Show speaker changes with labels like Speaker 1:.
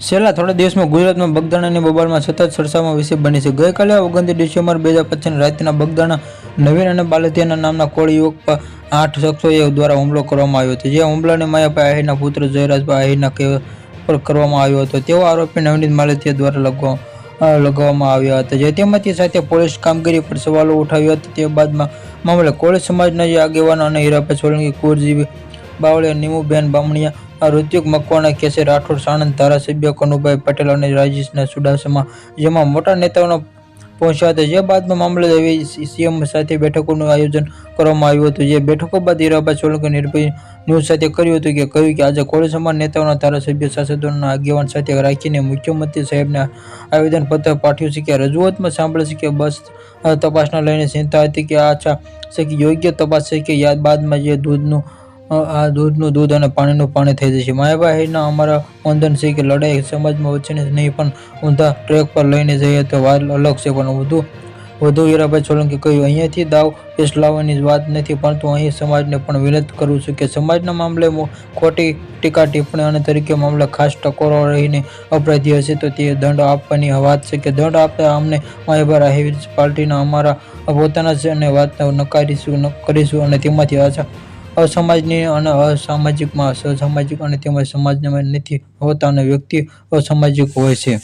Speaker 1: છેલ્લા થોડા દિવસમાં ગુજરાતમાં બગદાણાની બબાલમાં સતત ચર્ચામાં વિષય બની છે. ગઈકાલે ઓગણત્રીસ ડિસેમ્બર બે હજાર પચીસના રાતના બગદાણા નવીન અને બાલતિયાના નામના કોળી યુવક પર આઠ શખ્સોએ દ્વારા હુમલો કરવામાં આવ્યો હતો. જે હુમલાને માયાભાઈ આહિરના પુત્ર જયરાજભાઈ આહિરના પર કરવામાં આવ્યો હતો. તેવો આરોપી નવનીત માલતિયા દ્વારા લગવા લગાવવામાં આવ્યા હતા. જે તેમાંથી સાથે પોલીસ કામગીરી પર સવાલો ઉઠાવ્યા હતા. તે બાદમાં મામલે કોળી સમાજના જે આગેવાનો અને હીરાભાઈ સોલંકી કુંવરજી બાવળિયા, નીમુબેન, બામણિયા ઋત્વિક, મકવાણા કેસે રાઠોડ, સાણંદ, ધારાસભ્ય, કનુભાઈ પટેલ અને રાજેશના સુડાસમાં, જેમાં મોટા નેતાઓનો પહોંચ્યા હતા. જે બાદમાં મામલે એવી સીએમ સાથે બેઠકોનું આયોજન કરવામાં આવ્યું હતું. જે બેઠકો બાદ હીરાબા સોલંકી નિર્ભય ન્યૂઝ સાથે કર્યું હતું કે કહ્યું કે આજે કોળી સમાજ નેતાઓના ધારાસભ્ય સાંસદોના આગેવાન સાથે રાખીને મુખ્યમંત્રી સાહેબને આવેદનપત્ર પાઠવ્યું છે કે રજૂઆતમાં સાંભળે છે કે બસ તપાસના લઈને ચિંતા હતી કે આ છે કે યોગ્ય તપાસ છે કે યાદ બાદમાં જે દૂધનું આ દૂધનું દૂધ અને પાણીનું પાણી થઈ જશે. માયાભાઈના અમારા વંદન છે કે લડાઈ સમાજમાં વચ્ચેની નહીં, પણ ઊંધા ટ્રેક પર લઈને જઈએ તો વાત અલગ છે. પણ વધુ વધુ હીરાભાઈ સોલંકી કહ્યું, અહીંયાથી દાવ પેશ લાવવાની વાત નથી, પરંતુ અહીં સમાજને પણ વિનંતી કરું છું કે સમાજના મામલે ખોટી ટીકા, ટિપ્પણી અને તરીકે મામલે ખાસ ટકોરો રહીને અપરાધી હશે તો તે દંડ આપવાની વાત છે કે દંડ આપતા અમને માયાભાઈ આહિર પાર્ટીના અમારા પોતાના છે અને વાતને નકારીશું કરીશું અને તેમાંથી અસા અસમાજની અને અસામાજિકમાં અસામાજિક અને તેમજ સમાજમાં નથી હોતા અને વ્યક્તિ અસામાજિક હોય છે.